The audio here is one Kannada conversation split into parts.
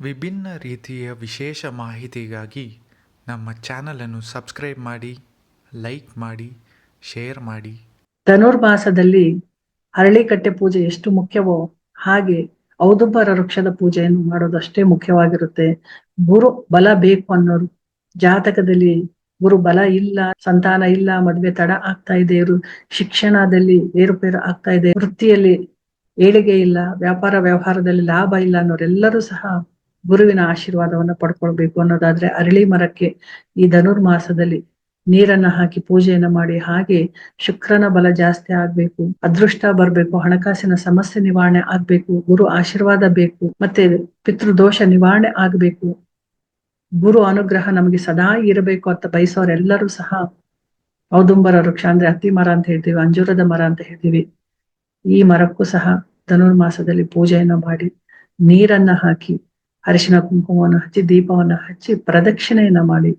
ವಿಭಿನ್ನ ರೀತಿಯ ವಿಶೇಷ ಮಾಹಿತಿಗಾಗಿ ನಮ್ಮ ಚಾನಲನ್ನು ಸಬ್ಸ್ಕ್ರೈಬ್ ಮಾಡಿ, ಲೈಕ್ ಮಾಡಿ, ಶೇರ್ ಮಾಡಿ. ಧನುರ್ಮಾಸದಲ್ಲಿ ಅರಳಿಕಟ್ಟೆ ಪೂಜೆ ಎಷ್ಟು ಮುಖ್ಯವೋ ಹಾಗೆ ಔದುಬ್ಬರ ವೃಕ್ಷದ ಪೂಜೆಯನ್ನು ಮಾಡೋದು ಅಷ್ಟೇ ಮುಖ್ಯವಾಗಿರುತ್ತೆ. ಗುರು ಬಲ ಬೇಕು ಅನ್ನೋರು. ಜಾತಕದಲ್ಲಿ ಗುರು ಬಲ ಇಲ್ಲ, ಸಂತಾನ ಇಲ್ಲ, ಮದ್ವೆ ತಡ ಆಗ್ತಾ ಇದೆ ಇವರು ಶಿಕ್ಷಣದಲ್ಲಿ ಏರುಪೇರು ಆಗ್ತಾ ಇದೆ, ವೃತ್ತಿಯಲ್ಲಿ ಏಳಿಗೆ ಇಲ್ಲ, ವ್ಯಾಪಾರ ವ್ಯವಹಾರದಲ್ಲಿ ಲಾಭ ಇಲ್ಲ ಅನ್ನೋರೆಲ್ಲರೂ ಸಹ ಗುರುವಿನ ಆಶೀರ್ವಾದವನ್ನ ಪಡ್ಕೊಳ್ಬೇಕು ಅನ್ನೋದಾದ್ರೆ ಅರಳಿ ಮರಕ್ಕೆ ಈ ಧನುರ್ಮಾಸದಲ್ಲಿ ನೀರನ್ನ ಹಾಕಿ ಪೂಜೆಯನ್ನ ಮಾಡಿ, ಹಾಗೆ ಶುಕ್ರನ ಬಲ ಜಾಸ್ತಿ ಆಗ್ಬೇಕು, ಅದೃಷ್ಟ ಬರ್ಬೇಕು, ಹಣಕಾಸಿನ ಸಮಸ್ಯೆ ನಿವಾರಣೆ ಆಗ್ಬೇಕು, ಗುರು ಆಶೀರ್ವಾದ ಬೇಕು, ಮತ್ತೆ ಪಿತೃದೋಷ ನಿವಾರಣೆ ಆಗ್ಬೇಕು. ಗುರು ಅನುಗ್ರಹ ನಮಗೆ ಸದಾ ಇರಬೇಕು ಅಂತ ಬಯಸೋರೆಲ್ಲರೂ ಸಹ ಔದುಂಬರ ವೃಕ್ಷ ಅಂದ್ರೆ ಅತ್ತಿ ಮರ ಅಂತ ಹೇಳ್ತೀವಿ, ಅಂಜೂರದ ಮರ ಅಂತ ಹೇಳ್ತೀವಿ. ಈ ಮರಕ್ಕೂ ಸಹ ಧನುರ್ಮಾಸದಲ್ಲಿ ಪೂಜೆಯನ್ನ ಮಾಡಿ ನೀರನ್ನ ಹಾಕಿ ಅರಿಶಿನ ಕುಂಕುಮವನ್ನು ಹಚ್ಚಿ, ದೀಪವನ್ನು ಹಚ್ಚಿ, ಪ್ರದಕ್ಷಿಣೆಯನ್ನ ಮಾಡಿ.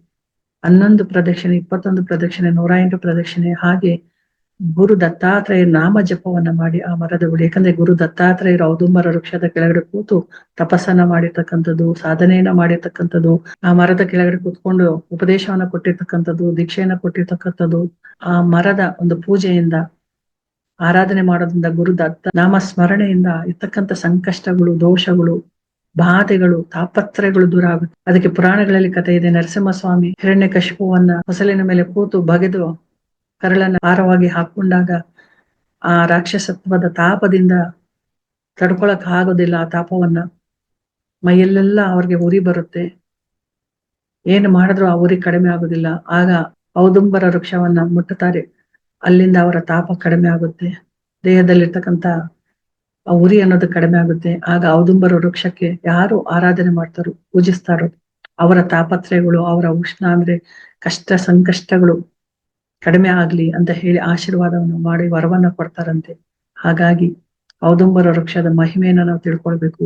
ಹನ್ನೊಂದು ಪ್ರದಕ್ಷಿಣೆ, ಇಪ್ಪತ್ತೊಂದು ಪ್ರದಕ್ಷಿಣೆ ನೂರ ಎಂಟು ಪ್ರದಕ್ಷಿಣೆ, ಹಾಗೆ ಗುರು ದತ್ತಾತ್ರೇಯ ನಾಮ ಜಪವನ್ನ ಮಾಡಿ ಆ ಮರದ ಬಳಿ. ಯಾಕಂದ್ರೆ ಗುರು ದತ್ತಾತ್ರೇಯರು ಔದುಂಬರ ವೃಕ್ಷದ ಕೆಳಗಡೆ ಕೂತು ತಪಸ್ಸನ್ನ ಮಾಡಿರ್ತಕ್ಕಂಥದ್ದು, ಸಾಧನೆಯನ್ನ ಮಾಡಿರ್ತಕ್ಕಂಥದ್ದು, ಆ ಮರದ ಕೆಳಗಡೆ ಕೂತ್ಕೊಂಡು ಉಪದೇಶವನ್ನ ಕೊಟ್ಟಿರ್ತಕ್ಕಂಥದ್ದು, ದೀಕ್ಷೆಯನ್ನ ಕೊಟ್ಟಿರ್ತಕ್ಕಂಥದ್ದು, ಆ ಮರದ ಒಂದು ಪೂಜೆಯಿಂದ, ಆರಾಧನೆ ಮಾಡೋದ್ರಿಂದ ಗುರು ದತ್ತ ನಾಮ ಸ್ಮರಣೆಯಿಂದ ಇರ್ತಕ್ಕಂಥ ಸಂಕಷ್ಟಗಳು, ದೋಷಗಳು ಬಾಧೆಗಳು, ತಾಪತ್ರಯಗಳು ದೂರ ಆಗುತ್ತೆ ಅದಕ್ಕೆ ಪುರಾಣಗಳಲ್ಲಿ ಕಥೆ ಇದೆ, ನರಸಿಂಹಸ್ವಾಮಿ ಹಿರಣ್ಯ ಕಶಿಪುವನ್ನ ಹೊಸಲಿನ ಮೇಲೆ ಕೂತು ಬಗೆದು ಕರಳನ್ನ ಆರವಾಗಿ ಹಾಕೊಂಡಾಗ ಆ ರಾಕ್ಷಸತ್ವದ ತಾಪದಿಂದ ತಡ್ಕೊಳಕ್ ಆಗೋದಿಲ್ಲ ಆ ತಾಪವನ್ನ. ಮೈಯಲ್ಲೆಲ್ಲ ಅವ್ರಿಗೆ ಉರಿ ಬರುತ್ತೆ. ಏನು ಮಾಡಿದ್ರು ಆ ಉರಿ ಕಡಿಮೆ ಆಗೋದಿಲ್ಲ. ಆಗ ಔದುಂಬರ ವೃಕ್ಷವನ್ನ ಮುಟ್ಟುತ್ತಾರೆ. ಅಲ್ಲಿಂದ ಅವರ ತಾಪ ಕಡಿಮೆ ಆಗುತ್ತೆ. ದೇಹದಲ್ಲಿರ್ತಕ್ಕಂಥ ಆ ಉರಿ ಅನ್ನೋದು ಕಡಿಮೆ ಆಗುತ್ತೆ. ಆಗ ಔದುಂಬರ ವೃಕ್ಷಕ್ಕೆ ಯಾರು ಆರಾಧನೆ ಮಾಡ್ತಾರೋ, ಪೂಜಿಸ್ತಾರೋ, ಅವರ ತಾಪತ್ರಯಗಳು, ಅವರ ಉಷ್ಣ ಅಂದ್ರೆ ಕಷ್ಟ ಸಂಕಷ್ಟಗಳು ಕಡಿಮೆ ಆಗ್ಲಿ ಅಂತ ಹೇಳಿ ಆಶೀರ್ವಾದವನ್ನು ಮಾಡಿ ವರವನ್ನ ಕೊಡ್ತಾರಂತೆ. ಹಾಗಾಗಿ ಔದುಂಬರ ವೃಕ್ಷದ ಮಹಿಮೆಯನ್ನ ನಾವು ತಿಳ್ಕೊಳ್ಬೇಕು.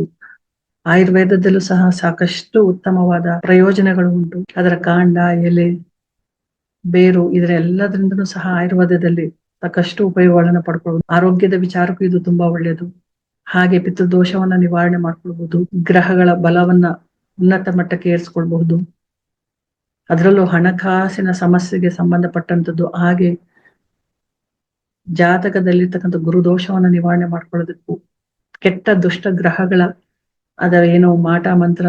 ಆಯುರ್ವೇದದಲ್ಲೂ ಸಹ ಸಾಕಷ್ಟು ಉತ್ತಮವಾದ ಪ್ರಯೋಜನಗಳು ಉಂಟು. ಅದರ ಕಾಂಡ, ಎಲೆ, ಬೇರು ಇದರ ಎಲ್ಲದ್ರಿಂದನೂ ಸಹ ಆಯುರ್ವೇದದಲ್ಲಿ ಸಾಕಷ್ಟು ಉಪಯೋಗಗಳನ್ನ ಪಡ್ಕೊಳ್ಬಹುದು ಆರೋಗ್ಯದ ವಿಚಾರಕ್ಕೂ ಇದು ತುಂಬಾ ಒಳ್ಳೆಯದು. ಹಾಗೆ ಪಿತೃದೋಷವನ್ನ ನಿವಾರಣೆ ಮಾಡ್ಕೊಳ್ಬಹುದು, ಗ್ರಹಗಳ ಬಲವನ್ನ ಉನ್ನತ ಮಟ್ಟಕ್ಕೆ ಏರಿಸ್ಕೊಳ್ಬಹುದು. ಅದರಲ್ಲೂ ಹಣಕಾಸಿನ ಸಮಸ್ಯೆಗೆ ಸಂಬಂಧಪಟ್ಟಂತದ್ದು ಹಾಗೆ ಜಾತಕದಲ್ಲಿರ್ತಕ್ಕಂಥ ಗುರುದೋಷವನ್ನ ನಿವಾರಣೆ ಮಾಡ್ಕೊಳ್ಳೋದಕ್ಕೂ ಕೆಟ್ಟ ದುಷ್ಟ ಗ್ರಹಗಳ, ಅದರ ಏನೋ ಮಾಟ, ಮಂತ್ರ,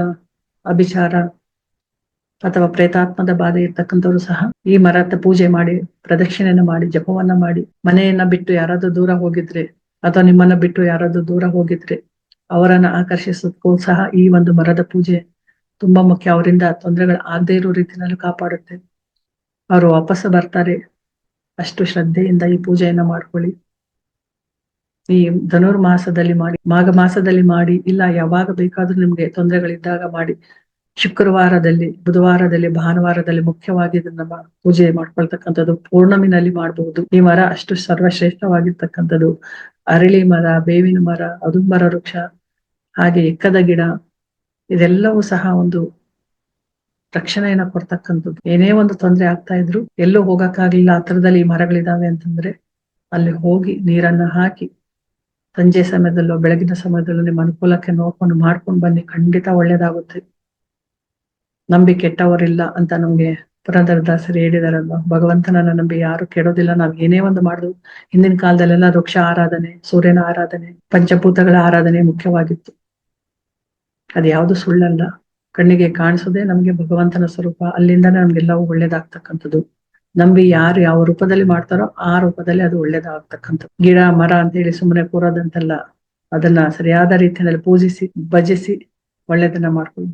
ಅಭಿಚಾರ ಅಥವಾ ಪ್ರೇತಾತ್ಮದ ಬಾಧೆ ಇರ್ತಕ್ಕಂಥವ್ರು ಸಹ ಈ ಮರದ ಪೂಜೆ ಮಾಡಿ, ಪ್ರದಕ್ಷಿಣೆಯನ್ನು ಮಾಡಿ, ಜಪವನ್ನ ಮಾಡಿ, ಮನೆಯನ್ನ ಬಿಟ್ಟು ಯಾರಾದ್ರೂ ದೂರ ಹೋಗಿದ್ರೆ ಅಥವಾ ನಿಮ್ಮನ್ನ ಬಿಟ್ಟು ಯಾರಾದ್ರೂ ದೂರ ಹೋಗಿದ್ರೆ ಅವರನ್ನ ಆಕರ್ಷಿಸೋದಕ್ಕೂ ಸಹ ಈ ಒಂದು ಮರದ ಪೂಜೆ ತುಂಬಾ ಮುಖ್ಯ. ಅವರಿಂದ ತೊಂದರೆಗಳು ಆಗದೆ ಇರೋ ರೀತಿಯಲ್ಲಿ ಕಾಪಾಡುತ್ತೆ. ಅವರು ವಾಪಸ್ ಬರ್ತಾರೆ. ಅಷ್ಟು ಶ್ರದ್ಧೆಯಿಂದ ಈ ಪೂಜೆಯನ್ನ ಮಾಡ್ಕೊಳ್ಳಿ. ಈ ಧನುರ್ಮಾಸದಲ್ಲಿ ಮಾಡಿ, ಮಾಘ ಮಾಸದಲ್ಲಿ ಮಾಡಿ, ಇಲ್ಲ ಯಾವಾಗ ಬೇಕಾದ್ರೂ ನಿಮ್ಗೆ ತೊಂದರೆಗಳಿದ್ದಾಗ ಮಾಡಿ. ಶುಕ್ರವಾರದಲ್ಲಿ, ಬುಧವಾರದಲ್ಲಿ, ಭಾನುವಾರದಲ್ಲಿ ಮುಖ್ಯವಾಗಿ ಇದನ್ನ ಪೂಜೆ ಮಾಡ್ಕೊಳ್ತಕ್ಕಂಥದ್ದು, ಪೂರ್ಣಮಿನಲ್ಲಿ ಮಾಡಬಹುದು ಈ ಮರ ಅಷ್ಟು ಸರ್ವಶ್ರೇಷ್ಠವಾಗಿರ್ತಕ್ಕಂಥದ್ದು. ಅರಳಿ ಮರ, ಬೇವಿನ ಮರ, ಅದುಂಬರ ವೃಕ್ಷ, ಹಾಗೆ ಎಕ್ಕದ ಗಿಡ, ಇದೆಲ್ಲವೂ ಸಹ ಒಂದು ರಕ್ಷಣೆಯನ್ನ ಕೊಡ್ತಕ್ಕಂಥದ್ದು. ಏನೇ ಒಂದು ತೊಂದರೆ ಆಗ್ತಾ ಇದ್ರು ಎಲ್ಲೂ ಹೋಗಕ್ಕಾಗ್ಲಿಲ್ಲ ಹತ್ರದಲ್ಲಿ ಈ ಮರಗಳಿದಾವೆ ಅಂತಂದ್ರೆ ಅಲ್ಲಿ ಹೋಗಿ ನೀರನ್ನ ಹಾಕಿ ಸಂಜೆ ಸಮಯದಲ್ಲೋ ಬೆಳಗಿನ ಸಮಯದಲ್ಲೋ ನಿಮ್ಮ ಅನುಕೂಲಕ್ಕೆ ನೋಡ್ಕೊಂಡು ಮಾಡ್ಕೊಂಡು ಬನ್ನಿ. ಖಂಡಿತ ಒಳ್ಳೇದಾಗುತ್ತೆ. ನಂಬಿ ಕೆಟ್ಟವರಿಲ್ಲ ಅಂತ ನಮ್ಗೆ ಪುರಂದರದಾಸರು ಹೇಳಿದಾರಲ್ವಾ ಭಗವಂತನನ್ನ ನಂಬಿ ಯಾರು ಕೆಡೋದಿಲ್ಲ, ನಾವ್ ಏನೇ ಒಂದು ಮಾಡುದು. ಹಿಂದಿನ ಕಾಲದಲ್ಲೆಲ್ಲ ವೃಕ್ಷ ಆರಾಧನೆ, ಸೂರ್ಯನ ಆರಾಧನೆ, ಪಂಚಭೂತಗಳ ಆರಾಧನೆ ಮುಖ್ಯವಾಗಿತ್ತು. ಅದು ಯಾವುದು ಸುಳ್ಳಲ್ಲ. ಕಣ್ಣಿಗೆ ಕಾಣಿಸೋದೇ ನಮ್ಗೆ ಭಗವಂತನ ಸ್ವರೂಪ. ಅಲ್ಲಿಂದ ನಮ್ಗೆಲ್ಲವೂ ಒಳ್ಳೇದಾಗ್ತಕ್ಕಂಥದ್ದು. ನಂಬಿ ಯಾರು ಯಾವ ರೂಪದಲ್ಲಿ ಮಾಡ್ತಾರೋ ಆ ರೂಪದಲ್ಲಿ ಅದು ಒಳ್ಳೇದಾಗ್ತಕ್ಕಂಥದ್ದು. ಗಿಡ, ಮರ ಅಂತ ಹೇಳಿ ಸುಮ್ಮನೆ ಕೂರೋದಂತಲ್ಲ, ಅದನ್ನ ಸರಿಯಾದ ರೀತಿಯಲ್ಲಿ ಪೂಜಿಸಿ, ಭಜಿಸಿ ಒಳ್ಳೇದನ್ನ ಮಾಡ್ಕೊಳ್ಳಿ